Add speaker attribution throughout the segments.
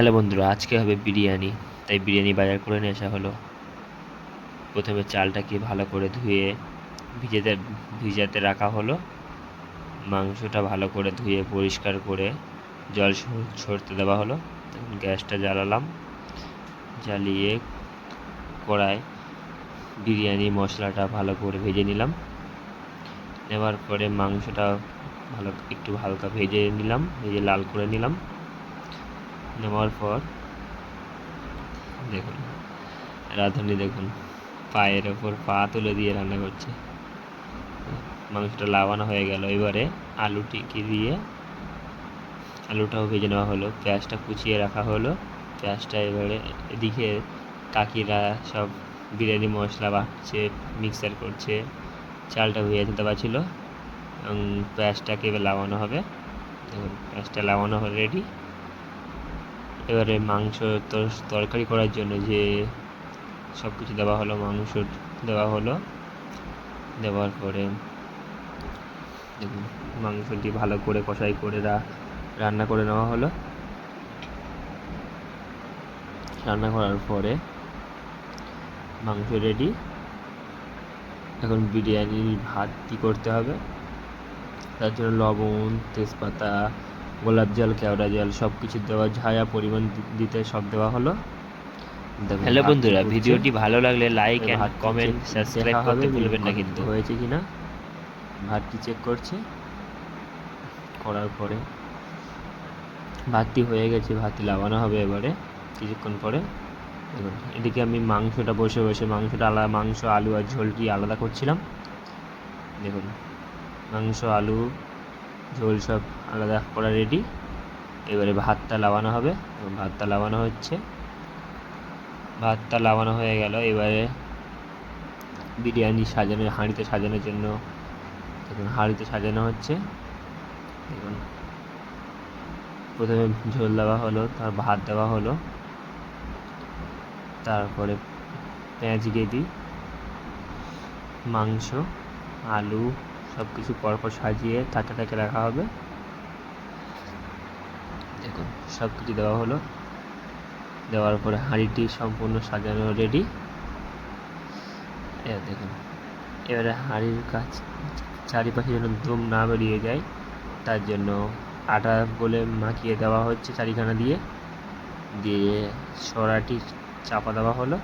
Speaker 1: Hello বন্ধুরা, আজকে হবে বিরিয়ানি, তাই বিরিয়ানি বাজার করে নিয়ে আসা হলো। প্রথমে চালটাকে ভালো করে ধুয়ে ভিজেতে, ভিজাতে রাখা হলো। মাংসটা ভালো করে ধুয়ে পরিষ্কার করে জল ছড়তে দেওয়া হলো। তখন গ্যাসটা জ্বালালাম। জ্বালিয়ে কড়ায় বিরিয়ানি মশলাটা ভালো করে ভেজে নিলাম। নেওয়ার পরে মাংসটা ভালো, একটু হালকা ভেজে নিলাম, ভেজে লাল করে নিলাম। নেওয়ার পর দেখুন, রাঁধুনি দেখুন, পায়ের ওপর পা তুলে দিয়ে রান্না করছে। মাংসটা লাবানো হয়ে গেল। এবারে আলুটিকে দিয়ে আলুটাও ভেজে নেওয়া হলো। পেঁয়াজটা কুচিয়ে রাখা হলো। পেঁয়াজটা এবারে এদিকে কাকিরা সব বিরিয়ানি মশলা বাটছে, মিক্সার করছে, চালটা ভেজে দেওয়া ছিল এবং পেঁয়াজটাকে এবার লাগানো হবে। দেখুন, পেঁয়াজটা লাগানো রেডি। এবারে মাংস তর- তরকারি করার জন্য যে সব কিছু দেওয়া হলো, মাংস দেওয়া হলো। দেওয়ার পরে মাংসটি ভালো করে কষাই করে রান্না করে নেওয়া হলো। রান্না করার পরে মাংস রেডি এখন বিরিয়ানির ভাত কী করতে হবে? তার জন্য লবণ, তেজপাতা গোলাপ জল কেওড়া জল সব কিছু দেওয়া ঝায়া পরিমাণ দিতে সব দেওয়া হলো। হ্যালো বন্ধুরা ভিডিওটি ভালো লাগলে লাইক এন্ড কমেন্ট সাবস্ক্রাইব করতে ভুলবেন না কিন্তু। হয়েছে কিনা? ভাতটি চেক করছে। করার পরে ভাতটি হয়ে গেছে ভাতটি লাগানো হবে এবারে কিছুক্ষণ পরে। দেখুন এদিকে আমি মাংসটা বসে বসে মাংসটা আলাদা মাংস আলু আর ঝোলটি আলাদা করছিলাম। দেখুন মাংস আলু ঝোল সব আলাদা করা রেডি এবারে ভাতটা লাগানো হবে। ভাতটা লাগানো হচ্ছে। ভাতটা লাগানো হয়ে গেল। এবারে বিরিয়ানি সাজানো, হাঁড়িতে সাজানোর জন্য দেখুন হাঁড়িতে সাজানো হচ্ছে। দেখুন প্রথমে ঝোল দেওয়া হলো, তার ভাত দেওয়া হলো। তারপরে পেঁয়াজ গেদি মাংস, আলু সব কিছু পরপর সাজিয়ে তাকে তাকে রাখা হবে। দেখুন সব কিছু দেওয়া হলো। দেওয়ার পরে হাঁড়িটি সম্পূর্ণ সাজানো রেডি এবার দেখুন, এবারে হাঁড়ির কাজ চারিপাশে যেন দম না বেরিয়ে যায়, তার জন্য আটা বলে মাখিয়ে দেওয়া হচ্ছে চারিখানা দিয়ে। দিয়ে সরাটি চাপা দেওয়া হলো।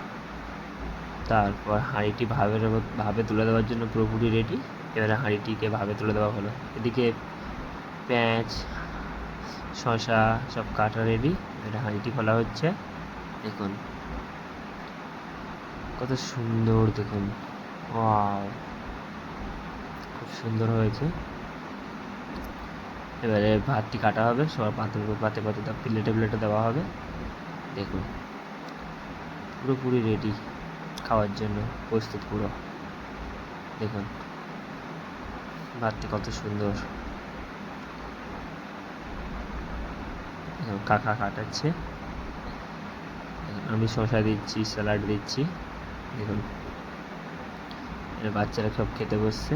Speaker 1: তারপর হাঁড়িটি ভাবের ভাবে তুলে দেওয়ার জন্য পুরোপুরি রেডি এবারে হাঁড়িটিকে ভাবে তুলে দেওয়া হলো। এদিকে পেঁয়াজ, শসা সব কাটা রেডি এটা হাঁড়িটি খোলা হচ্ছে। দেখুন, কত সুন্দর দেখুন। খুব সুন্দর হয়েছে। এবারে ভাতটি কাটা হবে সব পাতে পাতে পাতে প্লেটে প্লেটে দেওয়া হবে। দেখুন, পুরোপুরি রেডি খাওয়ার জন্য প্রস্তুত পুরো। দেখুন ভাতটি কত সুন্দর। কাকা কাটাচ্ছে। আমি শসা দিচ্ছি, স্যালাড দিচ্ছি। দেখুন বাচ্চারা সব খেতে বসছে।